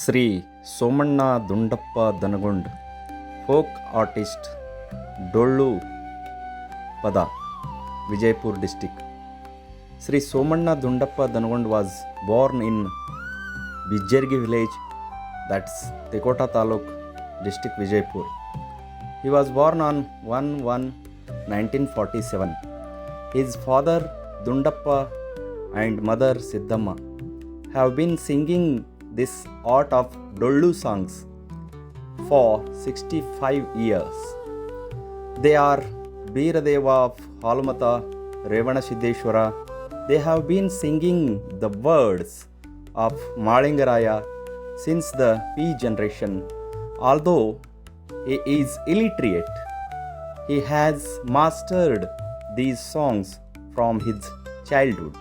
Shri Somanna Dundappa Danagond folk artist dollu pada Vijayapur district Shri Somanna Dundappa Danagond was born in Bijjaragi village that's Tekota Taluk, district Vijaypur. He was born on 1 1 1947. His father Dundappa and mother Siddhamma have been singing this art of Dollu songs for 65 years. They are Biradeva of Halmata, Revana Siddheshwara. They have been singing the words of Malingaraya since the P generation. Although he is illiterate, he has mastered these songs from his childhood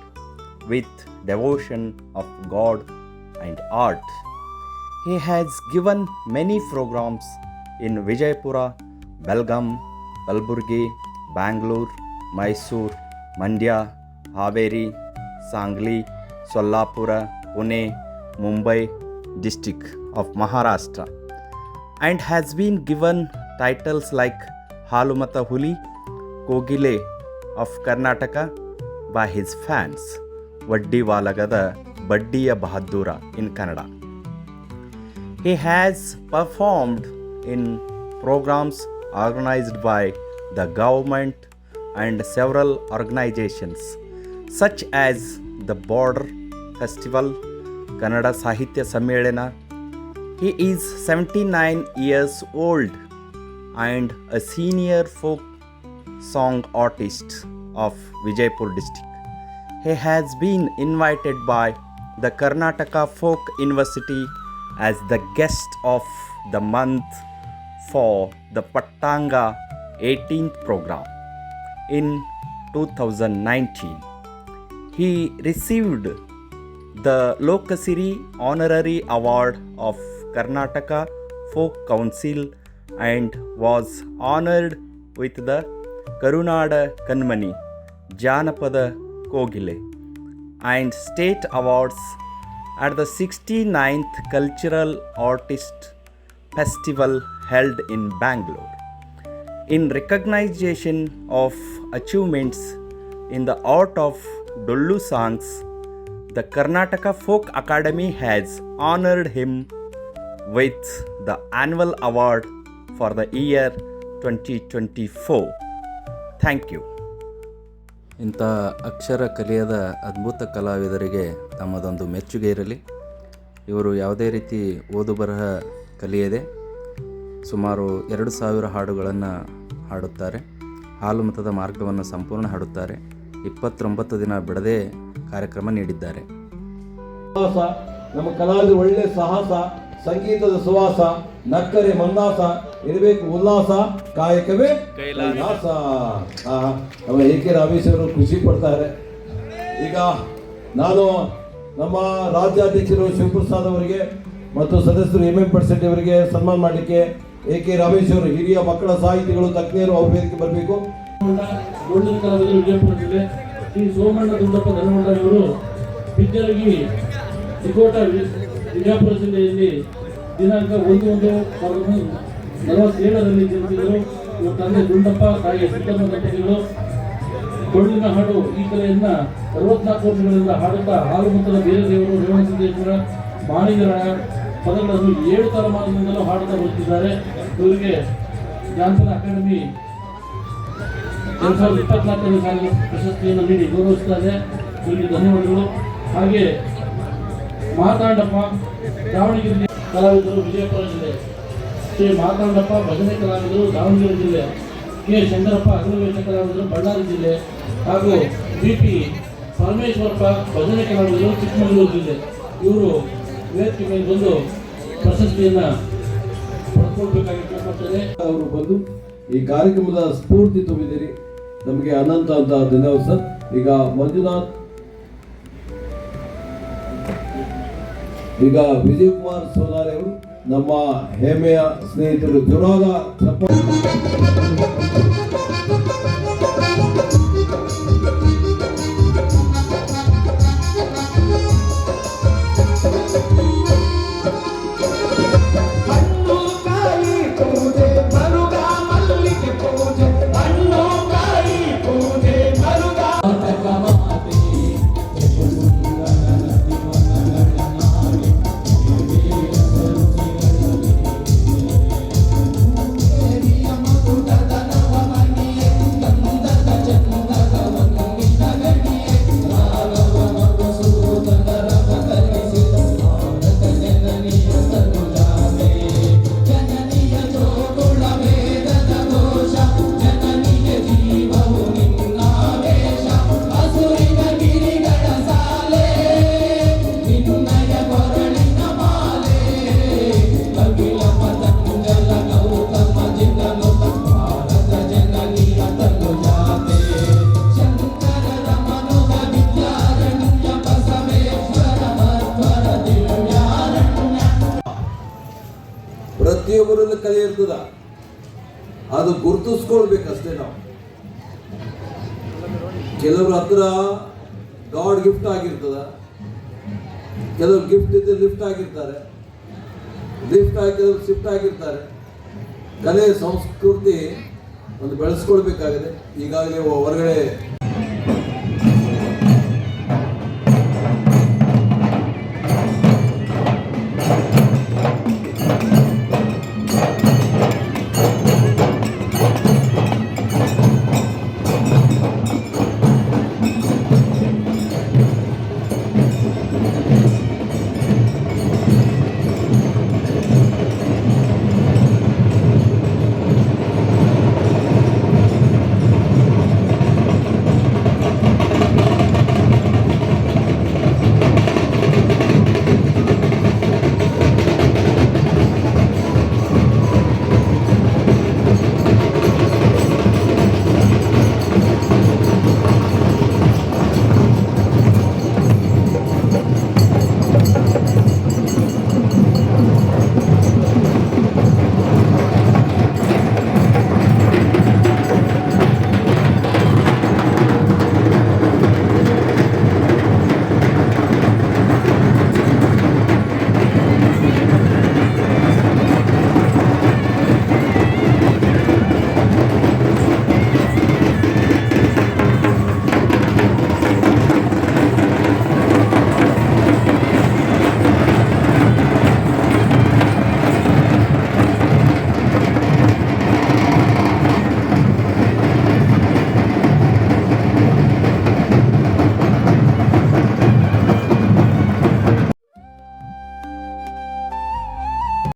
with devotion of God and art. He has given many programs in Vijaypura, Belgaum, Kalburgi, Bangalore, Mysore, Mandya, Haveri, Sangli, Sollapura, Pune, Mumbai district of Maharashtra and has been given titles like Halumata Huli, Kogile of Karnataka by his fans, Vaddi Valagada Baddiya Bahadura in Kannada. He has performed in programs organized by the government and several organizations such as the Border Festival, Kannada Sahitya Sammelana. He is 79 years old and a senior folk song artist of Vijaypur district. He has been invited by the Karnataka Folk University as the guest of the month for the Pattanga 18th program in 2019. He received the Lokasiri Honorary Award of Karnataka Folk Council and was honored with the Karunada Kanmani Janapada Kogile and state awards at the 69th Cultural Artist Festival held in Bangalore. In recognition of achievements in the art of Dollu songs, the Karnataka Folk Academy has honored him with the annual award for the year 2024. Thank you. ಇಂಥ ಅಕ್ಷರ ಕಲಿಯದ ಅದ್ಭುತ ಕಲಾವಿದರಿಗೆ ತಮ್ಮದೊಂದು ಮೆಚ್ಚುಗೆ ಇರಲಿ. ಇವರು ಯಾವುದೇ ರೀತಿ ಓದು ಬರಹ ಕಲಿಯದೆ ಸುಮಾರು ಎರಡು ಸಾವಿರ ಹಾಡುಗಳನ್ನು ಹಾಡುತ್ತಾರೆ. ಹಾಲು ಮತದ ಮಾರ್ಗವನ್ನು ಸಂಪೂರ್ಣ ಹಾಡುತ್ತಾರೆ. ಇಪ್ಪತ್ತೊಂಬತ್ತು ದಿನ ಬಿಡದೆ ಕಾರ್ಯಕ್ರಮ ನೀಡಿದ್ದಾರೆ. ನಮ್ಮ ಕಲಾವಿದರು ಒಳ್ಳೆ ಸಾಹಸ. ಸಂಗೀತದ ಸುವಾಸ ನಕ್ಕರೆ ಮಂದಾಸ ಇರಬೇಕು ಉಲ್ಲಾಸ ಕಾಯಕವೇ ಕೈಲಾಸ. ನಮ್ಮ ಎ ಕೆ ರಾಮೇಶ್ವರು ಖುಷಿ ಪಡ್ತಾರೆ. ಈಗ ನಾನು ನಮ್ಮ ರಾಜ್ಯಾಧ್ಯಕ್ಷರು ಶಿವಪ್ರಸಾದ್ ಅವರಿಗೆ ಮತ್ತು ಸದಸ್ಯರು ಎಂ ಎಂ ಪರ್ಸೆಂಟ್ ಅವರಿಗೆ ಸನ್ಮಾನ ಮಾಡಲಿಕ್ಕೆ ಎ ಕೆ ರಾಮೇಶ್ ಅವರು ಹಿರಿಯ ಮಕ್ಕಳ ಸಾಹಿತಿಗಳು ತಜ್ಞರು ಅವ್ರ ವೇದಿಕೆ ಬರಬೇಕು ಶ್ರೀ ಸೋಮಣ್ಣ ದುಂಡಪ್ಪ ಧನಮಂಡ ಇವರು ವಿಜಯಪುರ ಜಿಲ್ಲೆಯಲ್ಲಿ ದಿನಾಂಕ ಒಂದು ಒಂದು ನಲವತ್ತೇಳರಲ್ಲಿ ಜನಿಸಿದರು. ಇವರು ತಂದೆ ಗುಂಡಪ್ಪ, ತಾಯಿಯ ಸಿದ್ದಮ್ಮ ದಂಪತಿಗಳು. ಕೊಳ್ಳಿನ ಹಾಡು ಈ ಕಲೆಯನ್ನ ಅರವತ್ನಾಲ್ಕು ವರ್ಷಗಳಿಂದ ಹಾಡುತ್ತಾ ಹಾಲು ಮುತ್ತದ ಬೇರೆ ದೇವರು ರೇವಣಸಿದ್ದೇಶ್ವರ ಮಾಣಿಗರಾಯ ಪದಗಳನ್ನು ಏಳು ತಲೆಮಾರಿನಿಂದಲೂ ಹಾಡುತ್ತಾ ಬರುತ್ತಿದ್ದಾರೆ. ಇವರಿಗೆ ಜಾನಪದ ಅಕಾಡೆಮಿ ಎರಡು ಸಾವಿರದ ಇಪ್ಪತ್ನಾಲ್ಕನೇ ಸಾಲಿನ ಪ್ರಶಸ್ತಿಯನ್ನು ನೀಡಿ ಗೌರವಿಸ್ತಾರೆ ಇವರಿಗೆ ಧನ್ಯವಾದಗಳು. ಹಾಗೆ ಮಾತಾಂಡಪ್ಪ. ದಾವಣಗೆರೆ ಕಲಾವಿದರು ವಿಜಯಪುರ ಜಿಲ್ಲೆ. ಶ್ರೀ ಮಾತಾಂಡಪ್ಪ ಭಜನೆ ಕಲಾವಿದರು ದಾವಣಗೆರೆ ಜಿಲ್ಲೆ. ಕೆ. ಶಂಕರಪ್ಪ ಅಗ್ನಿವೇಶ ಕಲಾವಿದರು ಬಳ್ಳಾರಿ ಜಿಲ್ಲೆ. ಹಾಗೂ ಬಿ ಪಿ ಪರಮೇಶ್ವರಪ್ಪ ಭಜನೆ ಕಲಾವಿದರು ಚಿಕ್ಕಮಗಳೂರು ಜಿಲ್ಲೆ. ಇವರು ವೇದಿಕೆ ಬಂದು ಪ್ರಶಸ್ತಿಯನ್ನು ಪಡ್ಕೊಳ್ಬೇಕಾಗಿ ಅವರು ಬಂದು ಈ ಕಾರ್ಯಕ್ರಮದ ಸ್ಫೂರ್ತಿ ತುಂಬಿದ್ದೀರಿ. ನಮಗೆ ಅನಂತ ಅಂತ ಧನ್ಯವಾದ ಸರ್. ಈಗ ಮಂಜುನಾಥ್ ಈಗ ವಿಜಯ್ ಕುಮಾರ್ ಸೋನಾರಿ ಅವರು ನಮ್ಮ ಹೆಮ್ಮೆಯ ಸ್ನೇಹಿತರು ಜೋರಾದ ಪ್ರತಿಯೊಬ್ಬರಲ್ಲೂ ಕಲೆ ಇರ್ತದ. ಅದು ಗುರುತಿಸ್ಕೊಳ್ಬೇಕಷ್ಟೇ ನಾವು. ಕೆಲವ್ರ ಹತ್ರ ಗಾಡ್ ಗಿಫ್ಟ್ ಆಗಿರ್ತದ. ಕೆಲವ್ರು ಗಿಫ್ಟ್ ಇದ್ದರೆ ಲಿಫ್ಟ್ ಆಗಿರ್ತಾರೆ. ಲಿಫ್ಟ್ ಕೆಲವ್ರು ಶಿಫ್ಟ್ ಆಗಿರ್ತಾರೆ. ಕಲೆ, ಸಂಸ್ಕೃತಿ ಒಂದು ಬೆಳೆಸ್ಕೊಳ್ಬೇಕಾಗಿದೆ. ಈಗಾಗಲೇ ಹೊರಗಡೆ